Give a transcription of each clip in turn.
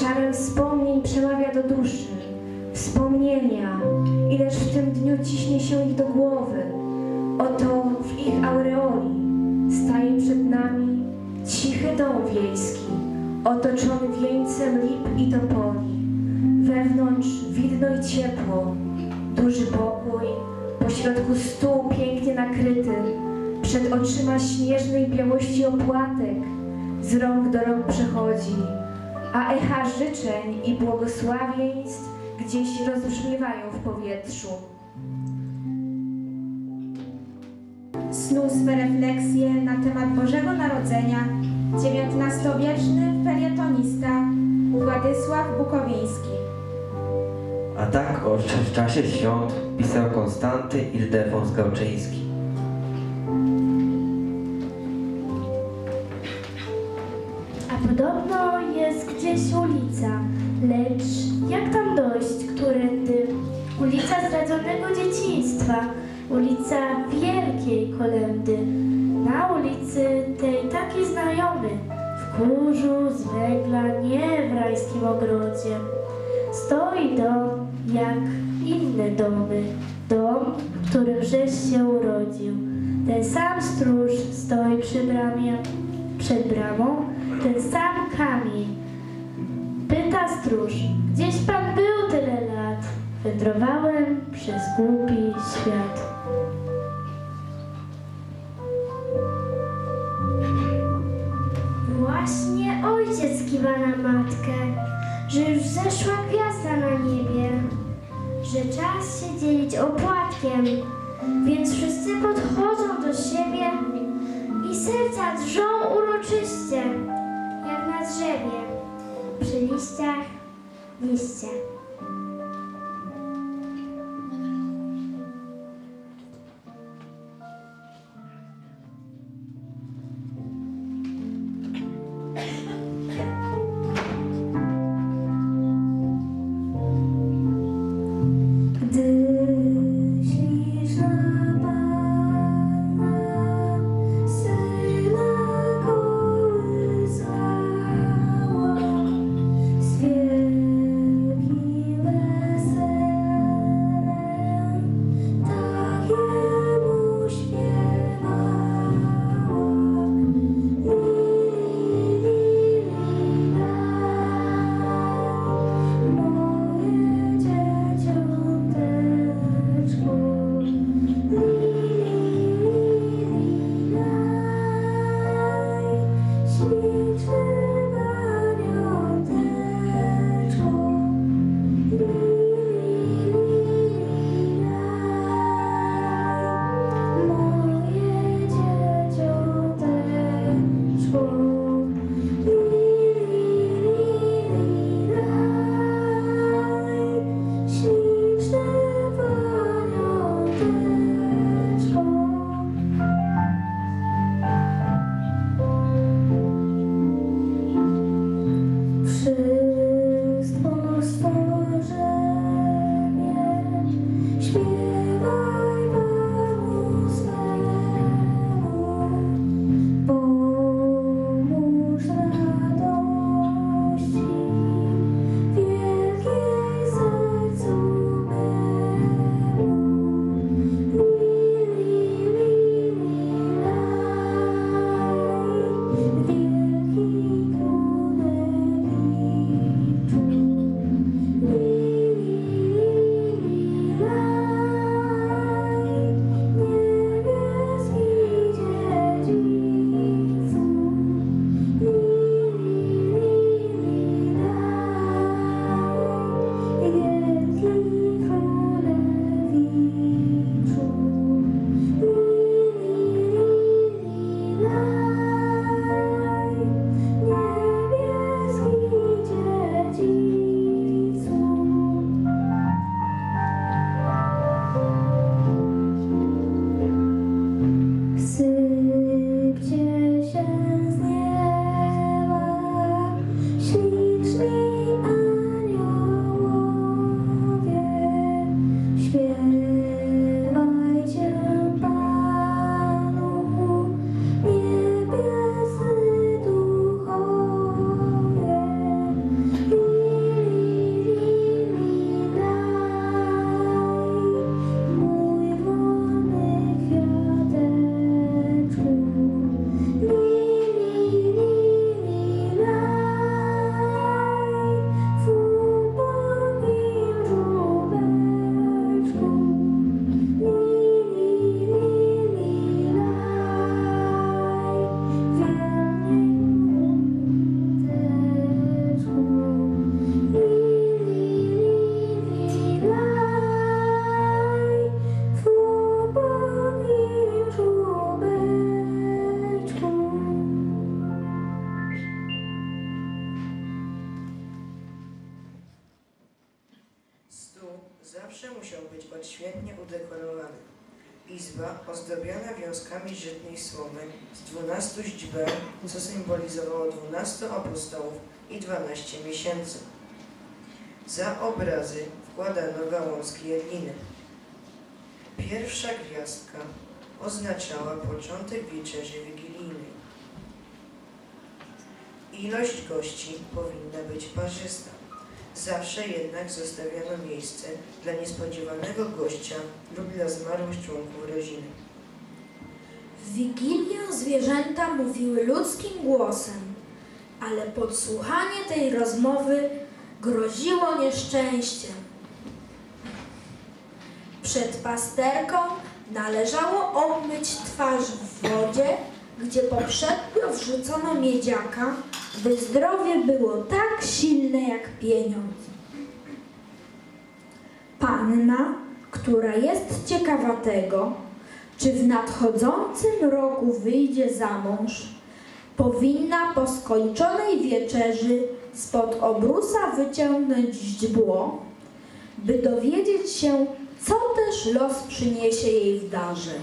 Czarem wspomnień przemawia do duszy. Wspomnienia, ileż w tym dniu ciśnie się ich do głowy. Oto w ich aureoli staje przed nami cichy dom wiejski, otoczony wieńcem lip i topoli. Wewnątrz widno i ciepło, duży pokój, pośrodku stół pięknie nakryty, przed oczyma śnieżnej białości opłatek, z rąk do rąk przechodzi, a echa życzeń i błogosławieństw gdzieś rozbrzmiewają w powietrzu. snuł swe refleksje na temat Bożego Narodzenia XIX-wieczny felietonista Władysław Bukowiński. A tak o czasie świąt pisał Konstanty Ildefons Gałczyński. Gdzieś ulica, lecz jak tam dojść, którędy? Ulica zdradzonego dzieciństwa, ulica wielkiej kolendy. Na ulicy tej taki znajomy, w kurzu z węgla, nie w rajskim ogrodzie. Stoi dom jak inne domy, dom, w którym żeś się urodził. Ten sam stróż stoi przy bramie, przed bramą, ten sam kamień. Gdzieś pan był tyle lat? Wędrowałem przez głupi świat. Właśnie ojciec kiwa na matkę, że już zeszła gwiazda na niebie, że czas się dzielić opłatkiem, więc wszyscy podchodzą do siebie i serca drżą uroczyście, jak na drzewie, przy liściach apostołów i dwanaście miesięcy. Za obrazy wkładano gałązki jedliny. Pierwsza gwiazdka oznaczała początek wieczerzy wigilijnej. Ilość gości powinna być parzysta. Zawsze jednak zostawiano miejsce dla niespodziewanego gościa lub dla zmarłych członków rodziny. W Wigilię zwierzęta mówiły ludzkim głosem, ale podsłuchanie tej rozmowy groziło nieszczęściem. Przed pasterką należało obmyć twarz w wodzie, gdzie poprzednio wrzucono miedziaka, by zdrowie było tak silne jak pieniądz. Panna, która jest ciekawa tego, czy w nadchodzącym roku wyjdzie za mąż, powinna po skończonej wieczerzy spod obrusa wyciągnąć źdźbło, by dowiedzieć się, co też los przyniesie jej w darze.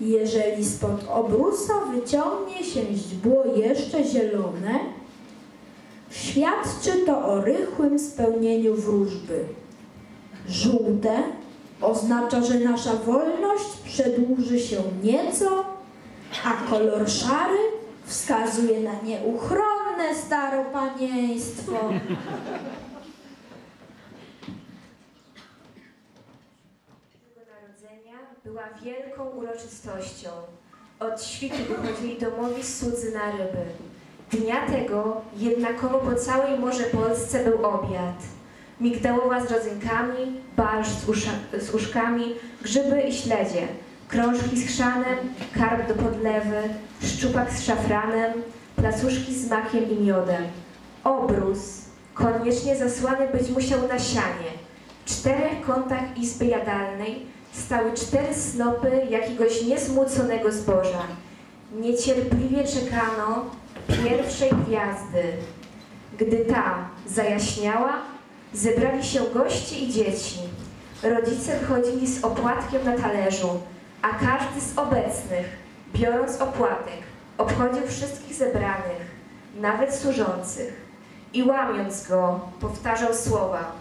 Jeżeli spod obrusa wyciągnie się źdźbło jeszcze zielone, świadczy to o rychłym spełnieniu wróżby. Żółte oznacza, że nasza wolność przedłuży się nieco, a kolor szary wskazuje na nieuchronne staropanieństwo. Jego narodzenia była wielką uroczystością. Od świtu wychodzili domowi słudzy na ryby. Dnia tego jednakowo po całej Morze Polsce był obiad. Migdałowa z rodzynkami, barszcz z, usza- z uszkami, grzyby i śledzie, krążki z chrzanem, karp do podlewy, szczupak z szafranem, placuszki z makiem i miodem. Obrus, koniecznie zasłany być musiał na sianie. W czterech kątach izby jadalnej stały cztery snopy jakiegoś niezmłóconego zboża. Niecierpliwie czekano pierwszej gwiazdy. Gdy ta zajaśniała, zebrali się goście i dzieci. Rodzice wychodzili z opłatkiem na talerzu, a każdy z obecnych, biorąc opłatek, obchodził wszystkich zebranych, nawet służących i łamiąc go, powtarzał słowa.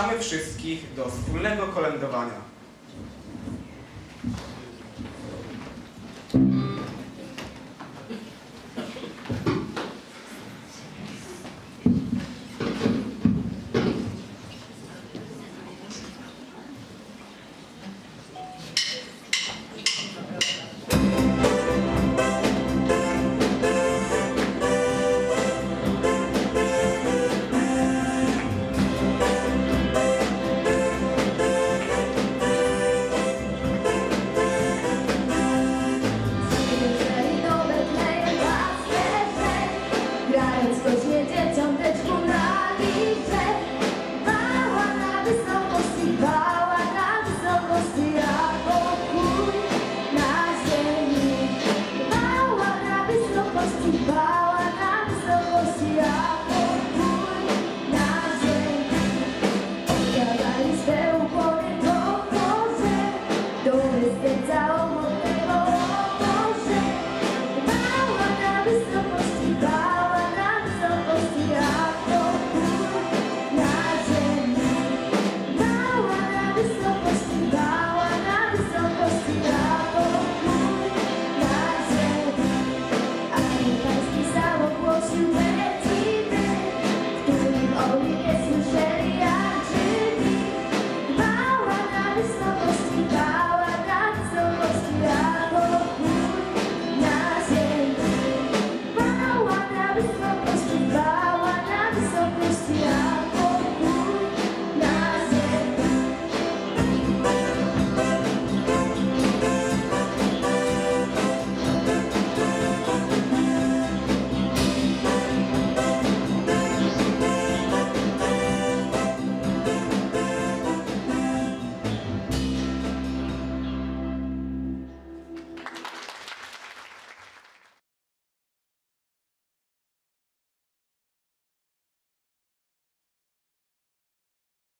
Zapraszamy wszystkich do wspólnego kolędowania.